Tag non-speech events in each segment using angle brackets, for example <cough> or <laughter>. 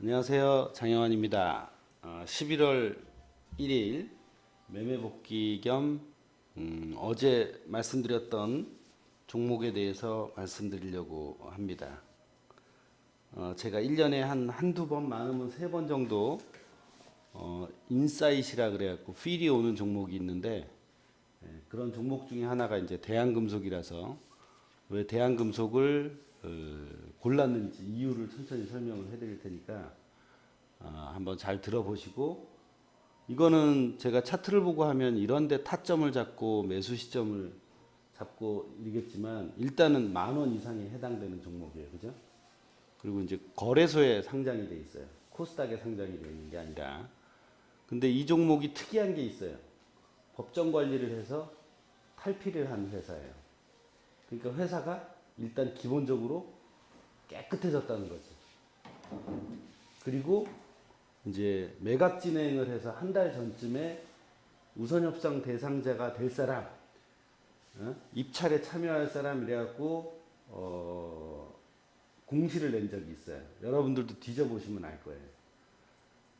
안녕하세요. 장영환입니다. 어, 11월 1일 매매 복귀 겸 음, 어제 말씀드렸던 종목에 대해서 말씀드리려고 합니다. 어, 제가 1년에 한 한두 번 많으면 세 번 정도 어, 인사이트라 그래갖고 필이 오는 종목이 있는데 예, 그런 종목 중에 하나가 이제 대한금속이라서 왜 대한금속을 어, 골랐는지 이유를 천천히 설명을 해드릴 테니까 아, 한번 잘 들어보시고 이거는 제가 차트를 보고 하면 이런데 타점을 잡고 매수 시점을 잡고 이러겠지만 일단은 만 원 이상에 해당되는 종목이에요, 그죠? 그리고 이제 거래소에 상장이 돼 있어요. 코스닥에 상장이 되어 있는 게 아니라. 근데 이 종목이 특이한 게 있어요. 법정 관리를 해서 탈피를 한 회사예요. 그러니까 회사가 일단 기본적으로 깨끗해졌다는 거지. 그리고 이제 매각 진행을 해서 한 달 전쯤에 우선 협상 대상자가 될 사람, 어? 입찰에 참여할 사람 이래갖고 어, 공시를 낸 적이 있어요. 여러분들도 뒤져보시면 알 거예요.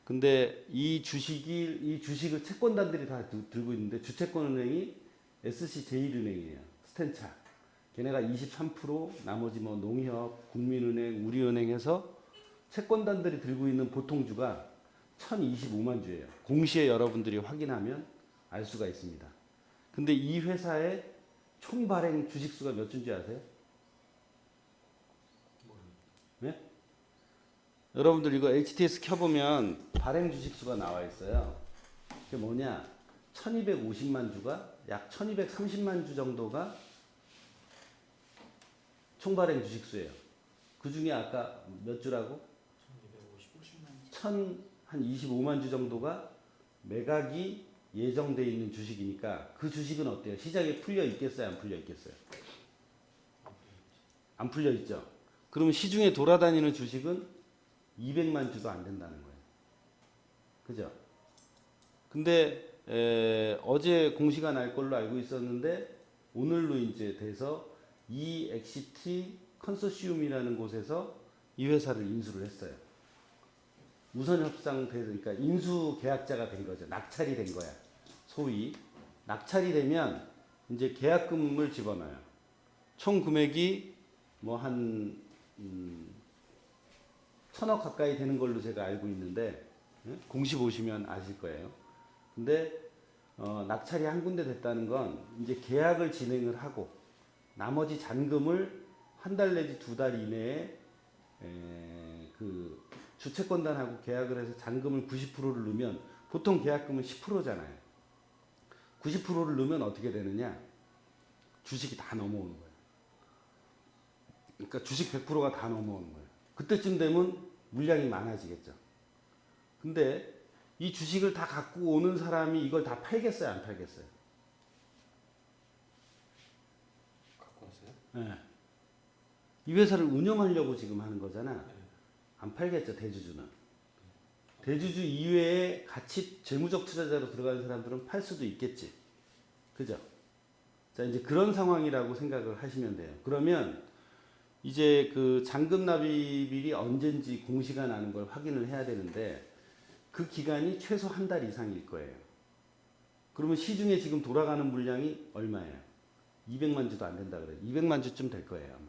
근데 이 주식이 이 주식을 채권단들이 다 두- 들고 있는데 주채권은행이 SC제일은행이에요. 스탠차. 걔네가 23% 나머지 뭐 농협, 국민은행, 우리은행에서 채권단들이 들고 있는 보통주가 1025만 주예요. 공시에 여러분들이 확인하면 알 수가 있습니다. 근데 이 회사의 총 발행 주식수가 몇 주인지 아세요? 네? 여러분들 이거 HTS 켜보면 발행 주식수가 나와 있어요. 그게 뭐냐? 1250만 주가 약 1230만 주 정도가 총 발행 주식수예요. 그 중에 아까 몇 주라고? 1000, 한 25만 주 정도가 매각이 예정돼 있는 주식이니까 그 주식은 어때요? 시장에 풀려 있겠어요? 안 풀려 있겠어요? 안 풀려 있죠? 그러면 시중에 돌아다니는 주식은 200만 주도 안 된다는 거예요. 그죠? 근데 에, 어제 공시가 날 걸로 알고 있었는데 오늘로 이제 돼서 이 엑시티 컨소시움이라는 곳에서 이 회사를 인수를 했어요. 우선 협상 돼 그러니까 인수 계약자가 된 거죠. 낙찰이 된 거야. 소위 낙찰이 되면 이제 계약금을 집어넣어요. 총 금액이 뭐한 음, 천억 가까이 되는 걸로 제가 알고 있는데 예? 공시 보시면 아실 거예요. 근데 어, 낙찰이 한 군데 됐다는 건 이제 계약을 진행을 하고 나머지 잔금을 한 달 내지 두 달 이내에 에, 그 주채권단하고 계약을 해서 잔금을 90%를 넣으면 보통 계약금은 10%잖아요. 90%를 넣으면 어떻게 되느냐? 주식이 다 넘어오는 거예요. 그러니까 주식 100%가 다 넘어오는 거예요. 그때쯤 되면 물량이 많아지겠죠. 근데 이 주식을 다 갖고 오는 사람이 이걸 다 팔겠어요, 안 팔겠어요? 갖고 왔어요? 예. 이 회사를 운영하려고 지금 하는 거잖아. 안 팔겠죠, 대주주는. 대주주 이외에 같이 재무적 투자자로 들어가는 사람들은 팔 수도 있겠지. 그죠? 자, 이제 그런 상황이라고 생각을 하시면 돼요. 그러면 이제 그 잔금 납입일이 언젠지 공시가 나는 걸 확인을 해야 되는데 그 기간이 최소 한 달 이상일 거예요. 그러면 시중에 지금 돌아가는 물량이 얼마예요? 200만 주도 안 된다 그래요. 200만 주쯤 될 거예요, 아마.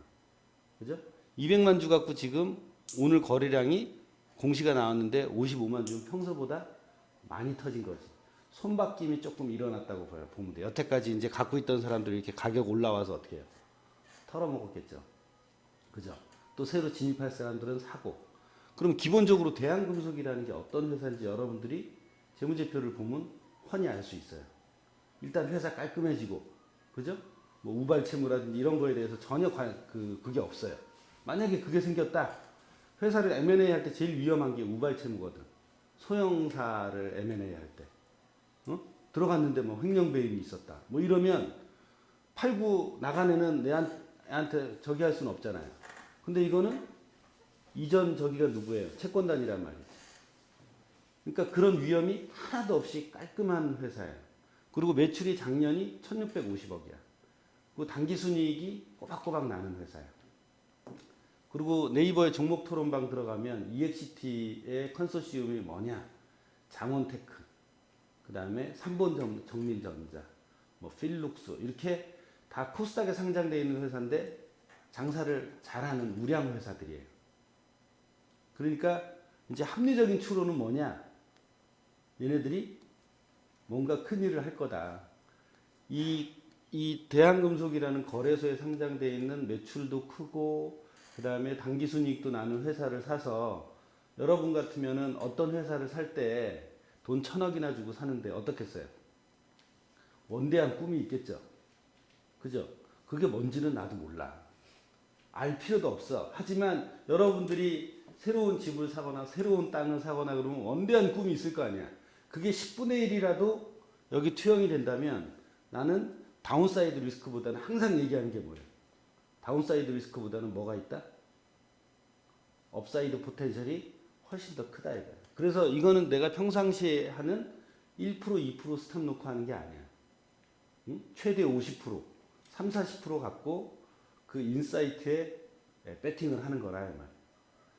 그죠? 200만 주 갖고 지금 오늘 거래량이 공시가 나왔는데 55만 주는 평소보다 많이 터진 거지. 손바뀜이 조금 일어났다고 봐요. 보면 돼. 여태까지 이제 갖고 있던 사람들이 이렇게 가격 올라와서 어떻게 해요? 털어먹었겠죠. 그죠? 또 새로 진입할 사람들은 사고. 그럼 기본적으로 대한금속이라는 게 어떤 회사인지 여러분들이 재무제표를 보면 훤히 알 수 있어요. 일단 회사 깔끔해지고, 그죠? 뭐 우발 채무라든지 이런 거에 대해서 전혀 관, 그, 그게 없어요. 만약에 그게 생겼다. 회사를 M&A 할 때 제일 위험한 게 우발 채무거든. 소형사를 M&A 할 때. 어? 들어갔는데 뭐 횡령 배임이 있었다. 뭐 이러면 팔고 나간 애는 내한테 저기 할 수는 없잖아요. 근데 이거는 이전 저기가 누구예요? 채권단이란 말이지. 그러니까 그런 위험이 하나도 없이 깔끔한 회사예요. 그리고 매출이 작년이 1650억이야. 그 단기 순이익이 꼬박꼬박 나는 회사예요. 그리고 네이버에 종목 토론방 들어가면 EXT의 컨소시엄이 뭐냐? 장원테크, 그 다음에 삼본 정밀전자, 뭐 필룩스 이렇게 다 코스닥에 상장되어 있는 회사인데 장사를 잘하는 우량 회사들이에요. 그러니까 이제 합리적인 추론은 뭐냐? 얘네들이 뭔가 큰 일을 할 거다. 이, 이 대한금속이라는 거래소에 상장되어 있는 매출도 크고, 그 다음에 당기순이익도 나는 회사를 사서 여러분 같으면은 어떤 회사를 살 때 돈 천억이나 주고 사는데 어떻겠어요? 원대한 꿈이 있겠죠? 그죠? 그게 뭔지는 나도 몰라. 알 필요도 없어. 하지만 여러분들이 새로운 집을 사거나 새로운 땅을 사거나 그러면 원대한 꿈이 있을 거 아니야. 그게 10분의 1이라도 여기 투영이 된다면 나는 다운사이드 리스크보다는 항상 얘기하는 게 뭐예요? 다운사이드 리스크보다는 뭐가 있다? 업사이드 포텐셜이 훨씬 더 크다 이거야. 그래서 이거는 내가 평상시에 하는 1% 2% 스탑 놓고 하는 게 아니야. 응? 최대 50% 3, 40% 갖고 그 인사이트에 예, 배팅을 하는 거라 이 말.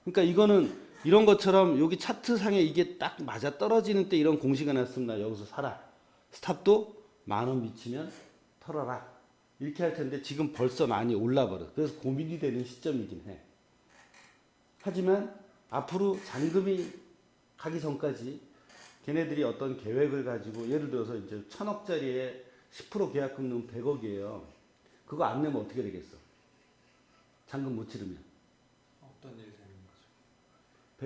그러니까 이거는 이런 것처럼 여기 차트 상에 이게 딱 맞아 떨어지는 때 이런 공시가 났으면 나 여기서 살아. 스탑도 만 원 미치면 털어라. 이렇게 할 텐데 지금 벌써 많이 올라버려. 그래서 고민이 되는 시점이긴 해. 하지만 앞으로 잔금이 가기 전까지 걔네들이 어떤 계획을 가지고 예를 들어서 이제 천억짜리에 10% 계약금 넣으면 100억이에요. 그거 안 내면 어떻게 되겠어? 잔금 못 치르면. 어떤 일이 되는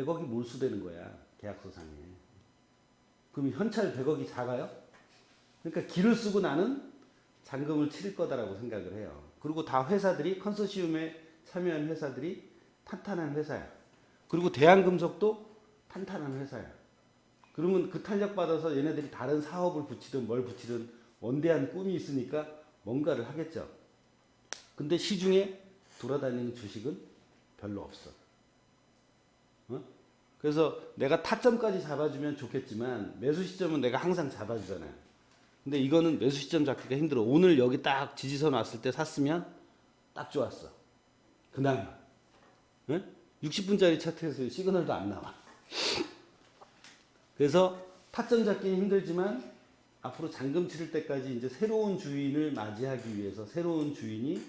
거죠? 100억이 몰수되는 거야. 계약서상에. 그럼 현찰 100억이 작아요? 그러니까 기를 쓰고 나는 잔금을 치를 거다라고 생각을 해요. 그리고 다 회사들이 컨소시엄에 참여한 회사들이 탄탄한 회사야. 그리고 대한금속도 탄탄한 회사야. 그러면 그 탄력 받아서 얘네들이 다른 사업을 붙이든 뭘 붙이든 원대한 꿈이 있으니까 뭔가를 하겠죠. 근데 시중에 돌아다니는 주식은 별로 없어. 어? 그래서 내가 타점까지 잡아주면 좋겠지만 매수 시점은 내가 항상 잡아주잖아요. 근데 이거는 매수 시점 잡기가 힘들어. 오늘 여기 딱 지지선 왔을 때 샀으면 딱 좋았어. 그나마. 응? 60분짜리 차트에서 시그널도 안 나와. <laughs> 그래서 타점 잡기는 힘들지만 앞으로 잔금 치를 때까지 이제 새로운 주인을 맞이하기 위해서 새로운 주인이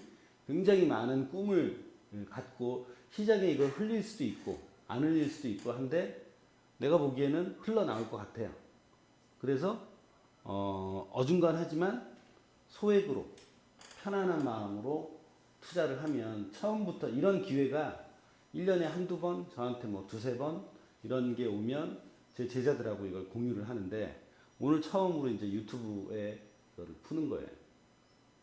굉장히 많은 꿈을 갖고 시장에 이걸 흘릴 수도 있고 안 흘릴 수도 있고 한데 내가 보기에는 흘러나올 것 같아요. 그래서 어, 어중간하지만 소액으로 편안한 마음으로 투자를 하면 처음부터 이런 기회가 1년에 한두 번 저한테 뭐 두세 번 이런 게 오면 제 제자들하고 이걸 공유를 하는데 오늘 처음으로 이제 유튜브에 그걸 푸는 거예요.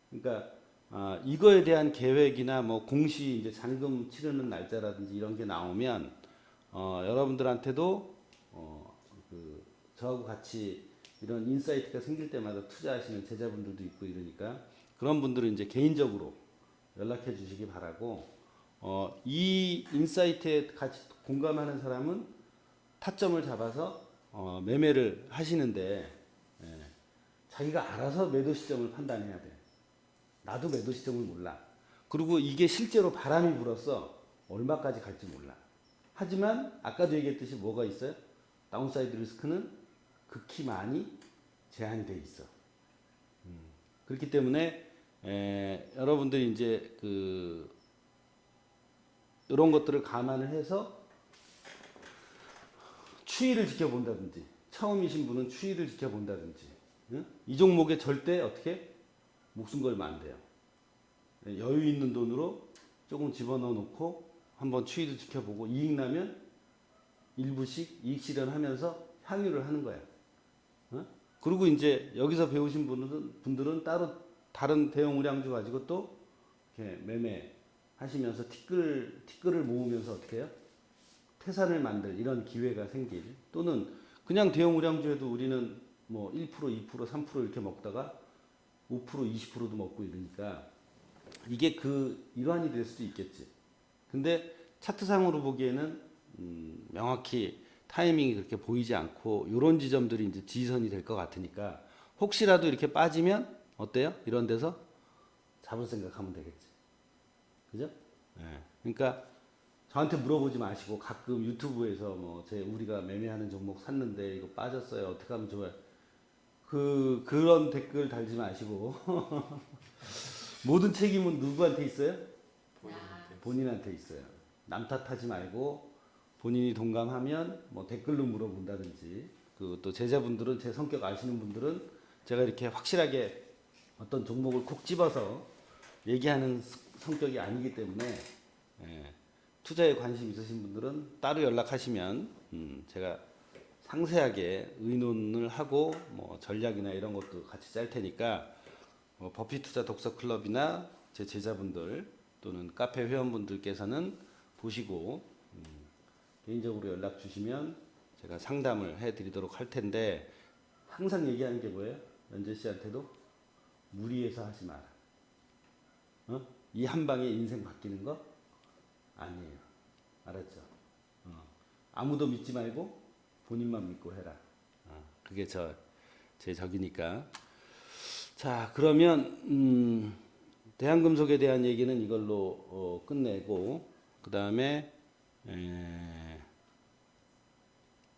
그러니까 아, 이거에 대한 계획이나 뭐 공시 이제 잔금 치르는 날짜라든지 이런 게 나오면 어, 여러분들한테도 어, 그 저하고 같이 이런 인사이트가 생길 때마다 투자하시는 제자분들도 있고 이러니까 그런 분들은 이제 개인적으로 연락해 주시기 바라고 어, 이 인사이트에 같이 공감하는 사람은 타점을 잡아서 어, 매매를 하시는데 예, 자기가 알아서 매도 시점을 판단해야 돼. 나도 매도 시점을 몰라. 그리고 이게 실제로 바람이 불어서 얼마까지 갈지 몰라. 하지만 아까도 얘기했듯이 뭐가 있어요? 다운사이드 리스크는 극히 많이 제한이 돼 있어. 음, 그렇기 때문에 에, 여러분들이 이제 그 이런 것들을 감안을 해서 추이를 지켜본다든지 처음이신 분은 추이를 지켜본다든지 응? 이 종목에 절대 어떻게 목숨 걸면 안 돼요. 여유 있는 돈으로 조금 집어넣어 놓고 한번 추이도 지켜보고 이익 나면 일부씩 이익 실현하면서 향유를 하는 거야. 어? 그리고 이제 여기서 배우신 분들은, 분들은 따로 다른 대형 우량주 가지고 또 이렇게 매매 하시면서 티끌, 티끌을 모으면서 어떻게 해요? 태산을 만들 이런 기회가 생길 또는 그냥 대형 우량주에도 우리는 뭐 1%, 2%, 3% 이렇게 먹다가 5%, 20%도 먹고 이러니까 이게 그 일환이 될 수도 있겠지. 근데 차트상으로 보기에는 음, 명확히 타이밍이 그렇게 보이지 않고 이런 지점들이 이제 지선이 될 것 같으니까 혹시라도 이렇게 빠지면 어때요? 이런 데서 잡을 생각하면 되겠지. 그죠? 예. 그러니까 저한테 물어보지 마시고 가끔 유튜브에서 뭐 제 우리가 매매하는 종목 샀는데 이거 빠졌어요. 어떻게 하면 좋아요? 그 그런 댓글 달지 마시고 <laughs> 모든 책임은 누구한테 있어요? 본인한테. 본인한테 있어요. 남 탓하지 말고 본인이 동감하면 뭐 댓글로 물어본다든지 그 또 제자분들은 제 성격 아시는 분들은 제가 이렇게 확실하게 어떤 종목을 콕 집어서 얘기하는 스- 성격이 아니기 때문에 예, 투자에 관심 있으신 분들은 따로 연락하시면 음, 제가 상세하게 의논을 하고 뭐 전략이나 이런 것도 같이 짤 테니까 뭐 버피 투자 독서 클럽이나 제 제자분들 또는 카페 회원분들께서는 보시고 음, 개인적으로 연락 주시면 제가 상담을 해드리도록 할 텐데 항상 얘기하는 게 뭐예요? 연재 씨한테도 무리해서 하지 마라. 어? 이 한 방에 인생 바뀌는 거 아니에요. 알았죠? 어. 아무도 믿지 말고 본인만 믿고 해라. 어, 그게 저 제 적이니까. 자 그러면 음, 대한금속에 대한 얘기는 이걸로 어, 끝내고 그 다음에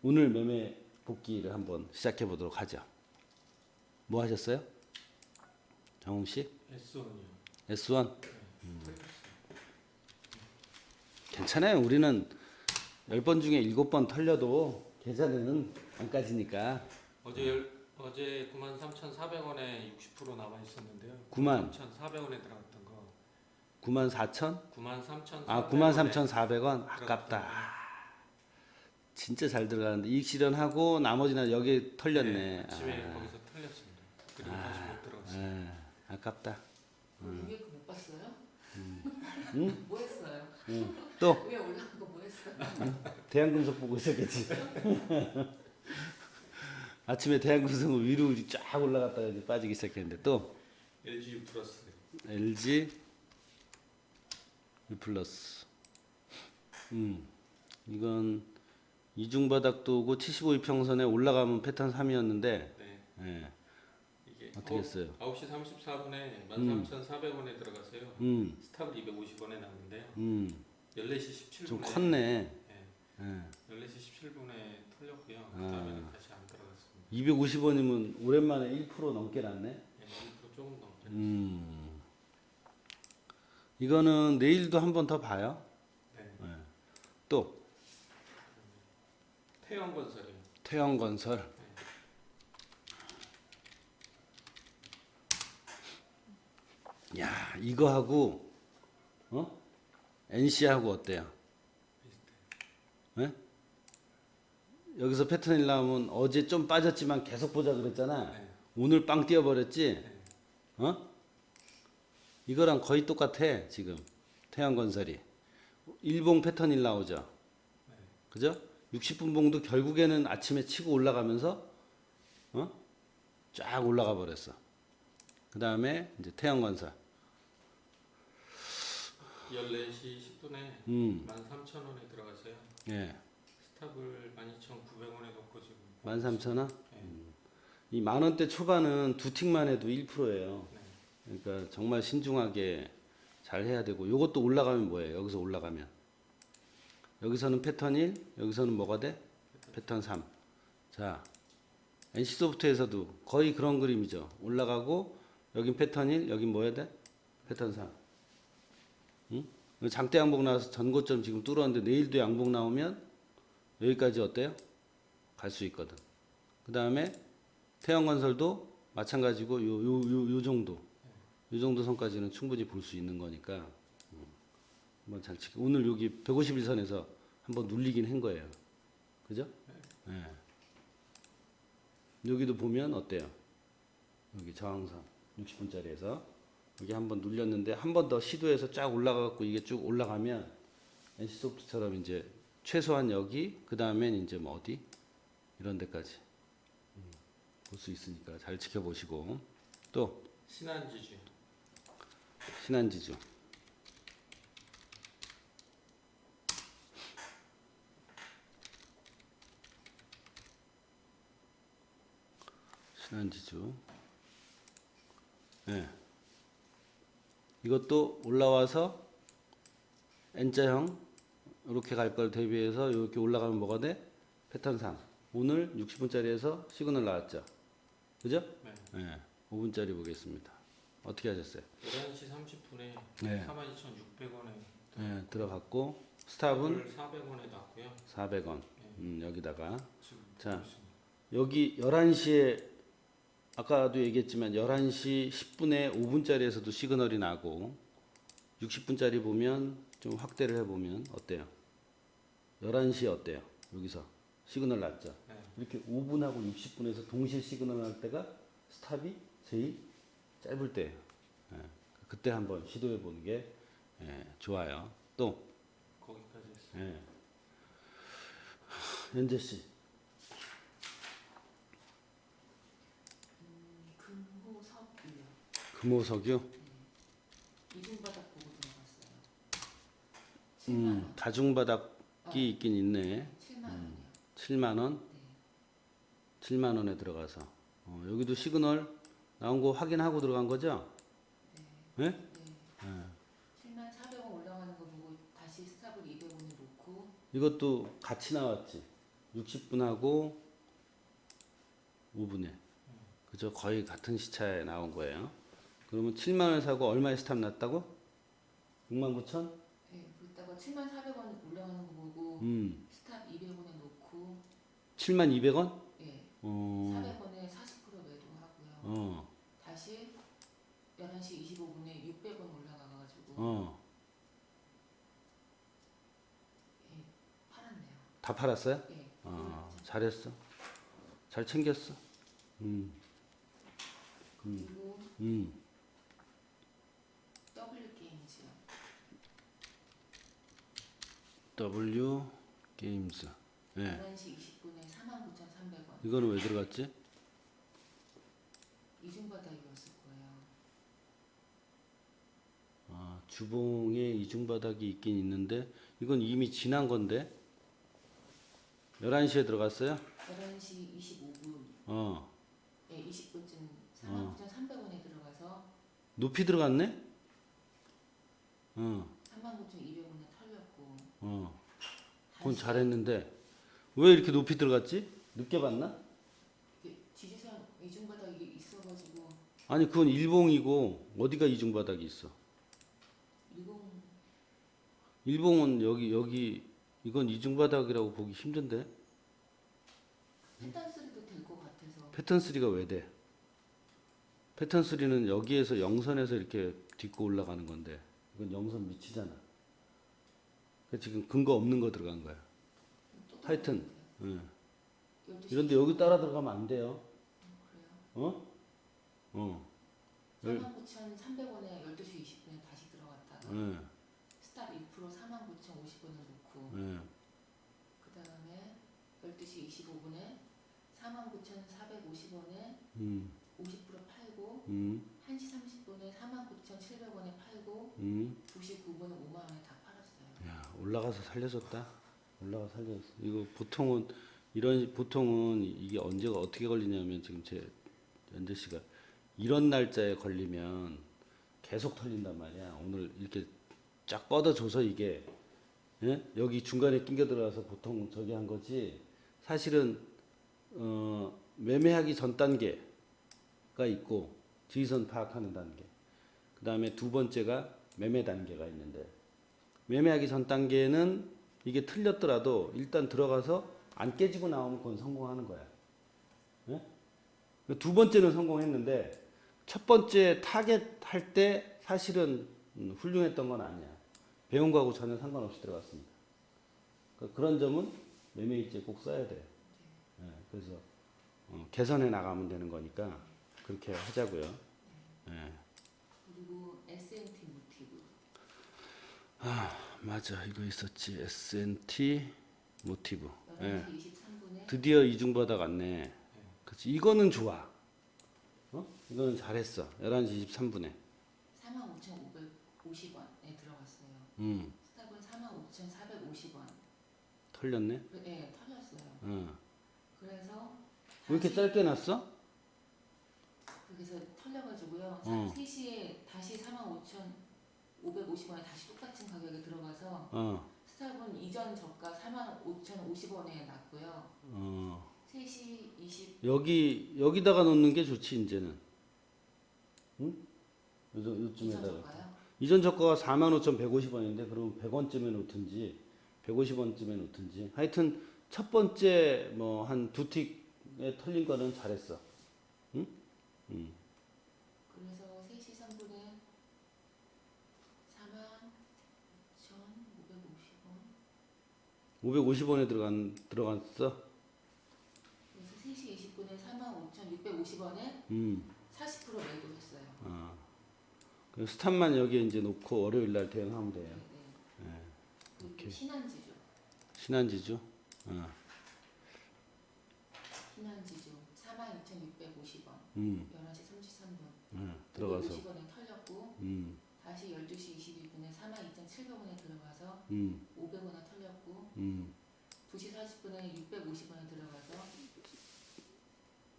오늘 매매 복귀를 한번 시작해 보도록 하죠. 뭐 하셨어요? 정홍 씨? S1이요. S1? 음. 괜찮아요. 우리는 10번 중에 7번 털려도 계좌는 안 까지니까 어제 열, 어제 93,400원에 60% 남아 있었는데요. 9만. 9,400원에 들어갔던 거. 9만 4천? 93,400원. 아, 9만 3,400원? 아깝다. 아, 진짜 잘 들어가는데 이익 실현하고 나머지는 여기 털렸네. 아침에 아, 거기서 털렸습니다. 그리고 다시 못 들어갔어요. 아, 아깝다. 위에 거못 봤어요? 응? 뭐 했어요? 응. 또 <laughs> 위에 올라간 거 뭐 했어요? 대한금속 보고 있었겠지. <laughs> 아침에 대한금속은 위로 쫙 올라갔다가 이제 빠지기 시작했는데 또 LG 플러스. LG U 플러스. 음, 이건 이중 바닥도 오고 75일 평선에 올라가면 패턴 3이었는데, 네. 예, 이게 어떻게 했어요? 9시 34분에 13,400원에 들어갔어요. 음, 스탑을 250원에 났는데요. 음, 14시 17분에 좀 컸네. 네. 예. 14시 17분에 털렸고요. 아. 그다음에는 다시 안 들어갔습니다. 250원이면 오랜만에 1% 넘게 났네. 네, 1% 조금 넘게. 음, 이거는 내일도 한 번 더 봐요. 네. 예. 또 태영건설이요. 태영건설. 야 이거하고 어 NC하고 어때요? 예? 여기서 패턴이 나오면 어제 좀 빠졌지만 계속 보자 그랬잖아. 네. 오늘 빵 뛰어버렸지. 네. 어? 이거랑 거의 똑같아 지금 태양건설이 일봉 패턴이 나오죠. 네. 그죠? 60분 봉도 결국에는 아침에 치고 올라가면서 어? 쫙 올라가 버렸어. 그 다음에 이제 태양건설. 14시 10분에 음, 13,000원에 들어가서요. 예, 스탑을 12,900원에 놓고 지금 13,000원. 네. 이만 원대 초반은 두 틱만 해도 1%예요. 네. 그러니까 정말 신중하게 잘 해야 되고 요것도 올라가면 뭐예요? 여기서 올라가면 여기서는 패턴 1, 여기서는 뭐가 돼? 패턴 3. 자, NC소프트에서도 거의 그런 그림이죠. 올라가고 여긴 패턴 1, 여긴 뭐야 돼? 패턴 3. 응? 장대 양봉 나와서 전고점 지금 뚫었는데 내일도 양봉 나오면 여기까지 어때요? 갈 수 있거든. 그 다음에 태영건설도 마찬가지고 요 요 요 요 정도 요 정도 선까지는 충분히 볼 수 있는 거니까 음, 한번 잘 지켜. 오늘 여기 151선에서 한번 눌리긴 한 거예요. 그죠? 예. 여기도 보면 어때요? 여기 저항선 60분짜리에서 여기 한번 눌렸는데 한 번 더 시도해서 쫙 올라가고 이게 쭉 올라가면 NC소프트처럼 이제 최소한 여기 그 다음엔 이제 뭐 어디 이런 데까지 볼수 있으니까 잘 지켜보시고 또 신한지주. 신한지주 신한지주 예. 이것도 올라와서 N자형 이렇게 갈 걸 대비해서 이렇게 올라가면 뭐가 돼? 패턴 3. 오늘 60분짜리에서 시그널 나왔죠. 그죠? 네. 네. 5분짜리 보겠습니다. 어떻게 하셨어요? 11시 30분에 네. 42,600원에 네, 들어갔고 스탑은 400원에 났고요. 400원. 네. 음, 여기다가 자. 보고 있습니다. 여기 11시에 아까도 얘기했지만 11시 10분에 5분짜리에서도 시그널이 나고 60분짜리 보면 좀 확대를 해보면 어때요? 11시에 어때요? 여기서 시그널 났죠? 네. 이렇게 5분하고 60분에서 동시에 시그널 날 때가 스탑이 제일 짧을 때예요. 예. 그때 한번 시도해 보는 게 예, 좋아요. 또 거기까지 했어요. 예. 연재 씨 음, 금호석이요. 금호석이요? 이중바닥 보고 들어갔어요. 7만 음, 원. 다중바닥이 있긴 있네. 7만 원이요. 7만 원, 네. 7만 원에 들어가서 어, 여기도 시그널 나온 거 확인하고 들어간 거죠? 네? 네. 7만 400원 올라가는 거 보고 다시 스탑을 200원에 놓고 이것도 같이 나왔지. 60분 하고 5분에. 그죠? 거의 같은 시차에 나온 거예요. 그러면 7만 원 사고 얼마에 스탑 났다고? 6만 9천? 네, 그랬다가 7만 400원 올라가는 거 보고 음. 스탑 200원에 놓고 7만 200원? 예, 어. 400원에 40% 매도하고요. 어. 다시 11시 25분에 600원 올라가가지고 어. 예, 팔았네요. 다 팔았어요? 예, 어. 잘했어. 잘 챙겼어. 음. 그리고 음. W 게임즈요. W 게임즈. 예. 11시 20분에 49,300원. 이거는 왜 들어갔지? 이중바닥이었을 거예요. 아, 주봉에 이중바닥이 있긴 있는데 이건 이미 지난 건데 11시에 들어갔어요? 11시 25분, 어. 예, 20분쯤 49,300원에 들어가서 높이 들어갔네? 어. 39,200원에 털렸고 어. 그건 잘했는데 왜 이렇게 높이 들어갔지? 늦게 봤나? 이게 지지선 이중바닥이 있어가지고 아니 그건 일봉이고 어디가 이중 바닥이 있어? 일공 일봉은 여기 여기 이건 이중 바닥이라고 보기 힘든데 패턴 쓰리도 될 것 같아서 패턴 3가 왜 돼? 패턴 3는 여기에서 영선에서 이렇게 딛고 올라가는 건데 이건 영선 밑이잖아. 그 지금 근거 없는 거 들어간 거야. 또 하여튼 응. 12시 이런데 여기 따라 들어가면 안 돼요. 그래요? 어? 어. 열- 49,300원에 12시 20분에 다시 들어갔다가 예. 스탑 1% 49,050원에 놓고 예. 그 다음에 12시 25분에 49,450원에 음. 50% 팔고 음. 1시 30분에 49,700원에 팔고 음. 2시 9분에 5만 원에 다 올라가서 살려줬다. 올라가 살려줬어. 이거 보통은 이런 보통은 이게 언제가 어떻게 걸리냐면 지금 제 연재 씨가 이런 날짜에 걸리면 계속 털린단 말이야. 오늘 이렇게 쫙 뻗어줘서 이게 예? 여기 중간에 낑겨 들어가서 보통 저기 한 거지. 사실은 어, 매매하기 전 단계가 있고 지휘선 파악하는 단계. 그 다음에 두 번째가 매매 단계가 있는데 매매하기 전 단계는 이게 틀렸더라도 일단 들어가서 안 깨지고 나오면 그건 성공하는 거야. 예? 두 번째는 성공했는데 첫 번째 타겟 할 때 사실은 음, 훌륭했던 건 아니야. 배운 거하고 전혀 상관없이 들어갔습니다. 그런 점은 매매 일지에 꼭 써야 돼. 예, 그래서 어, 개선해 나가면 되는 거니까 그렇게 하자고요. 예. 그리고 맞아 이거 있었지 S&T 모티브. 예. 11시 23분에 드디어 이중바닥 왔네. 그렇지. 이거는 좋아. 어? 이거는 잘했어. 11시 23분에. 45,550원에 들어갔어요. 음. 스탑은 45,450원. 털렸네. 그, 예, 털렸어요. 어. 그래서 왜 이렇게 다시- 짧게 났어? 그래서 털려가지고요. 어. 3시에 다시 45,550원에 다시 똑같은 가격에 들어가서 어. 스탑은 이전 저가 4만 5,050원에 났고요. 어, 3시 20 여기 여기다가 놓는 게 좋지 이제는. 응? 요, 이전 요쯤에다가. 저가요. 이전 저가가 45,150원인데 그럼 100원쯤에 놓든지 150원쯤에 놓든지 하여튼 첫 번째 뭐 한 두 틱에 털린 거는 잘했어. 응? 응. 그래서 3시 3분에 4만 5,550원. 550원에 들어간 들어갔어. 그래서 3시 20분에 4만 5,650원에 음. 40% 매도 했어요. 아. 그 스탑만 여기에 이제 놓고 월요일 날 대응하면 네, 돼요. 네. 예. 그리고 오케이. 신한지주. 신한지주. 어. 신한지주 42,650원. 음. 11시 33분. 어. 들어가서. 50원에 털렸고 음. 다시 12시 22분에 42,700원에 들어가서 음. 500원에 털렸고 음. 2시 40분에 650원에 들어가서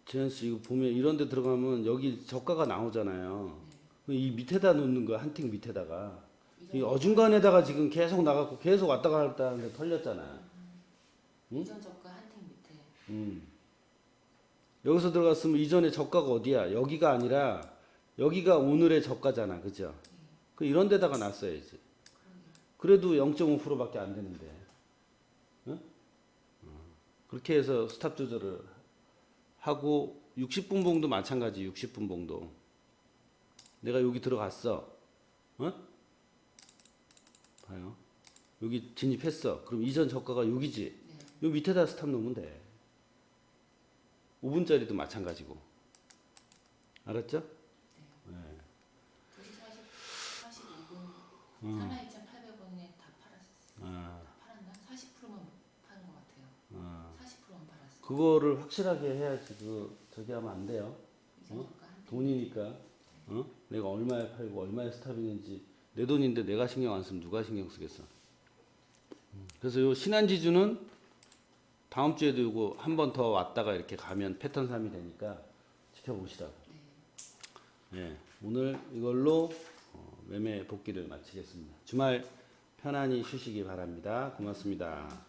재현 씨 이거 보면 이런 데 들어가면 여기 저가가 나오잖아요. 네. 그이 밑에다 놓는 거야 한틱 밑에다가 이 어중간에다가 지금 계속 나가고 계속 왔다 갔다 하는데 털렸잖아. 응? 이전 저가 한팀 밑에 음. 여기서 들어갔으면 이전에 저가가 어디야? 여기가 아니라 여기가 오늘의 저가잖아, 그죠? 그 이런 데다가 놨어야지. 그래도 0.5%밖에 안 되는데. 응? 어. 그렇게 해서 스탑 조절을 하고 60분 봉도 마찬가지 60분 봉도. 내가 여기 들어갔어. 어? 봐요. 여기 진입했어. 그럼 이전 저가가 여기지. 네. 요 밑에다 스탑 놓으면 돼. 5분짜리도 마찬가지고. 알았죠? 네. 2시 40, 45분 음. 42,800원에 다 팔았어. 아, 다 팔았나? 40%만 파는 것 같아요. 아. 40%만 팔았어. 그거를 확실하게 해야지. 그 저기 하면 안 돼요. 어? 돈이니까. 어? 내가 얼마에 팔고 얼마에 스탑이는지 내 돈인데 내가 신경 안 쓰면 누가 신경 쓰겠어. 음. 그래서 요 신한지주는 다음 주에도 요거 한 번 더 왔다가 이렇게 가면 패턴 3이 되니까 지켜보시라고. 네. 예, 오늘 이걸로 어, 매매 복귀를 마치겠습니다. 주말 편안히 쉬시기 바랍니다. 고맙습니다.